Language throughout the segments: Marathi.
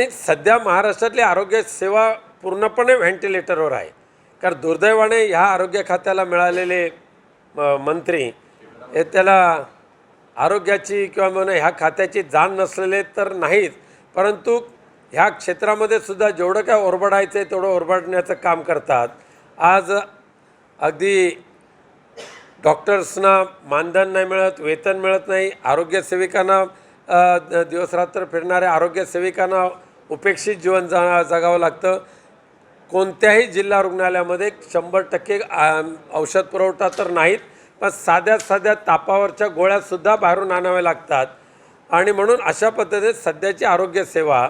नाही सध्या महाराष्ट्रातली आरोग्य सेवा पूर्णपणे व्हेंटिलेटरवर आहे. कारण दुर्दैवाने ह्या आरोग्य खात्याला मिळालेले म- मंत्री हे त्याला आरोग्याची किंवा म्हणून ह्या खात्याची जाण नसलेले तर नाहीत. परंतु ह्या क्षेत्रामध्ये सुद्धा जेवढं काय ओरबडायचं आहे तेवढं ओरबडण्याचं काम करतात. आज अगदी डॉक्टर्सना मानधन नाही मिळत वेतन मिळत नाही आरोग्यसेविकांना दिवसरात्र फिरणाऱ्या आरोग्यसेविकांना उपेक्षित जीवन जा जगावं लागतं. कोणत्याही जिल्हा रुग्णालयामध्ये शंभर टक्के औषध पुरवठा तर नाहीत पण साध्या साध्या तापावरच्या गोळ्यासुद्धा बाहेरून आणाव्या लागतात. आणि म्हणून अशा पद्धतीत सध्याची आरोग्यसेवा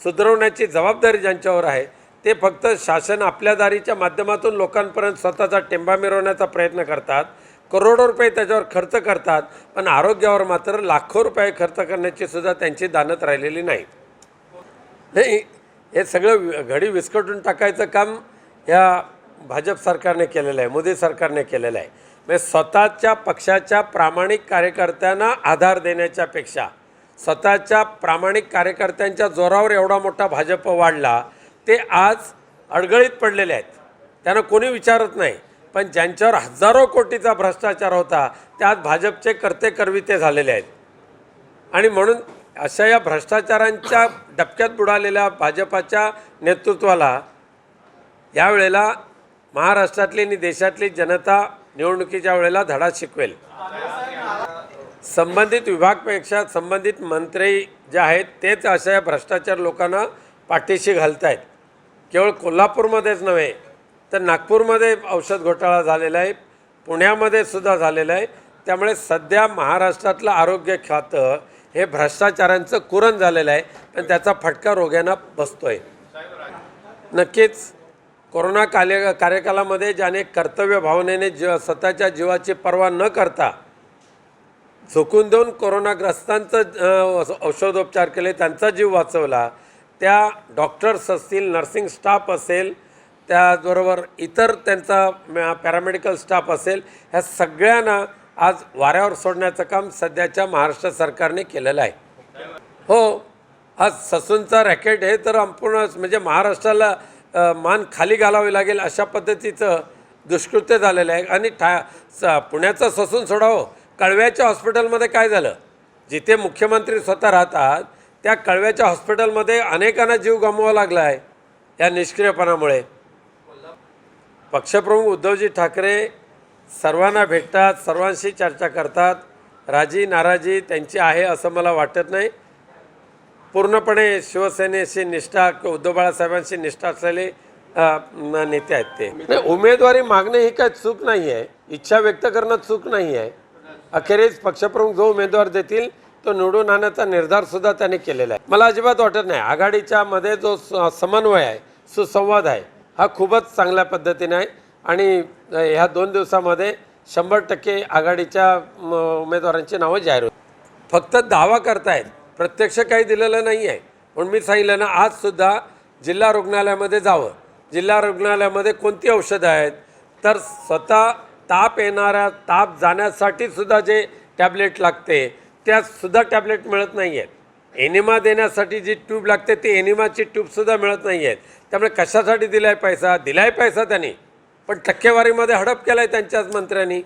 सुधारवण्याची जबाबदारी ज्यांच्यावर आहे ते फक्त शासन आपल्या दारीच्या माध्यमातून लोकांपर्यंत स्वतःचा टेंबा मिरवण्याचा प्रयत्न करतात. करोडो रुपये त्याच्यावर खर्च करतात पण आरोग्यावर मात्र लाखो रुपये खर्च करण्याची सुद्धा त्यांची दानत राहिलेली नाही नाही हे सगळं घडी विस्कटून टाकायचं काम या भाजप सरकारने केलेलं आहे मोदी सरकारने केलेलं आहे. म्हणजे स्वतःच्या पक्षाच्या प्रामाणिक कार्यकर्त्यांना आधार देण्याच्यापेक्षा स्वतःच्या प्रामाणिक कार्यकर्त्यांच्या जोरावर एवढा मोठा भाजप वाढला ते आज अडगळीत पडलेले आहेत. त्यांना कोणी विचारत नाही. पण ज्यांच्यावर हजारो कोटीचा भ्रष्टाचार होता त्यात भाजपचे कर्ते करविते झालेले आहेत. आणि म्हणून अशा या भ्रष्टाचारांच्या डबक्यात बुडालेल्या भाजपाच्या नेतृत्वाला यावेळेला महाराष्ट्रातली आणि देशातली जनता निवडणुकीच्या वेळेला धडा शिकवेल. संबंधित विभागपेक्षा संबंधित मंत्री जे आहेत तेच अशा या भ्रष्टाचार लोकांना पाठीशी घालत आहेत केवळ कोल्हापूरमध्येच नव्हे तर नागपूरमध्ये औषध घोटाळा झालेला आहे पुण्यामध्ये सुद्धा झालेलं आहे. त्यामुळे सध्या महाराष्ट्रातलं आरोग्य खातं हे भ्रष्टाचारांचं कुरण झालेलं आहे. पण त्याचा फटका रोग्यांना बसतोय. नक्कीच कोरोना काले कार्यकालामध्ये ज्याने कर्तव्य भावनेने जीव स्वतःच्या जीवाची पर्वा न करता झोकून देऊन कोरोनाग्रस्तांचं औषधोपचार केले त्यांचा जीव वाचवला त्या डॉक्टर्स असतील नर्सिंग स्टाफ असेल त्याचबरोबर इतर त्यांचा पॅरामेडिकल स्टाफ असेल ह्या सगळ्यांना आज वाऱ्यावर सोडण्याचं काम सध्याच्या महाराष्ट्र सरकारने केलेलं आहे. हो आज ससूनचा रॅकेट हे तर संपूर्ण म्हणजे महाराष्ट्राला मान खाली घालावी लागेल अशा पद्धतीचं दुष्कृत्य झालेलं आहे. आणि ठा स पुण्याचं ससून सोडावं. कळव्याच्या हॉस्पिटलमध्ये काय झालं? जिथे मुख्यमंत्री स्वतः राहतात त्या कळव्याच्या हॉस्पिटलमध्ये अनेकांना जीव गमवावा लागला आहे या निष्क्रियपणामुळे. पक्षप्रमुख उद्धवजी ठाकरे सर्वांना भेटतात सर्वांशी चर्चा करतात. राजी नाराजी त्यांची आहे असं मला वाटत नाही. पूर्णपणे शिवसेनेशी निष्ठा किंवा उद्धव बाळासाहेबांशी निष्ठा असलेले नेते आहेत ते. नाही, उमेदवारी मागणे ही काय चूक नाही आहे इच्छा व्यक्त करणं चूक नाही आहे अखेरीस पक्षप्रमुख जो उमेदवार देतील तो निवडून आणण्याचा निर्धारसुद्धा त्यांनी केलेला आहे. मला अजिबात वाटत नाही. आघाडीच्या मध्ये जो स- समन्वय आहे सुसंवाद आहे हा खूपच चांगल्या पद्धतीने आहे. आणि ह्या दोन दिवसामध्ये शंभर टक्के आघाडीच्या म, उमेदवारांची नावं जाहीर होत फक्त दावा करतायत. प्रत्यक्ष काही दिलेलं नाही आहे म्हणून मी सांगितलं ना आजसुद्धा जिल्हा रुग्णालयामध्ये जावं. जिल्हा रुग्णालयामध्ये कोणती औषधं आहेत? तर स्वतः ताप येणाऱ्या ताप जाण्यासाठी सुद्धा जे टॅबलेट लागते त्यातसुद्धा टॅबलेट मिळत नाही आहेत एनिमा देण्यासाठी जी ट्यूब लागते ती एनिमाची ट्यूबसुद्धा मिळत नाही आहेत त्यामुळे कशासाठी दिला आहे पैसा? दिला आहे पैसा त्यांनी. पण टक्केवारीमध्ये हडप केला आहे त्यांच्याच मंत्र्यांनी.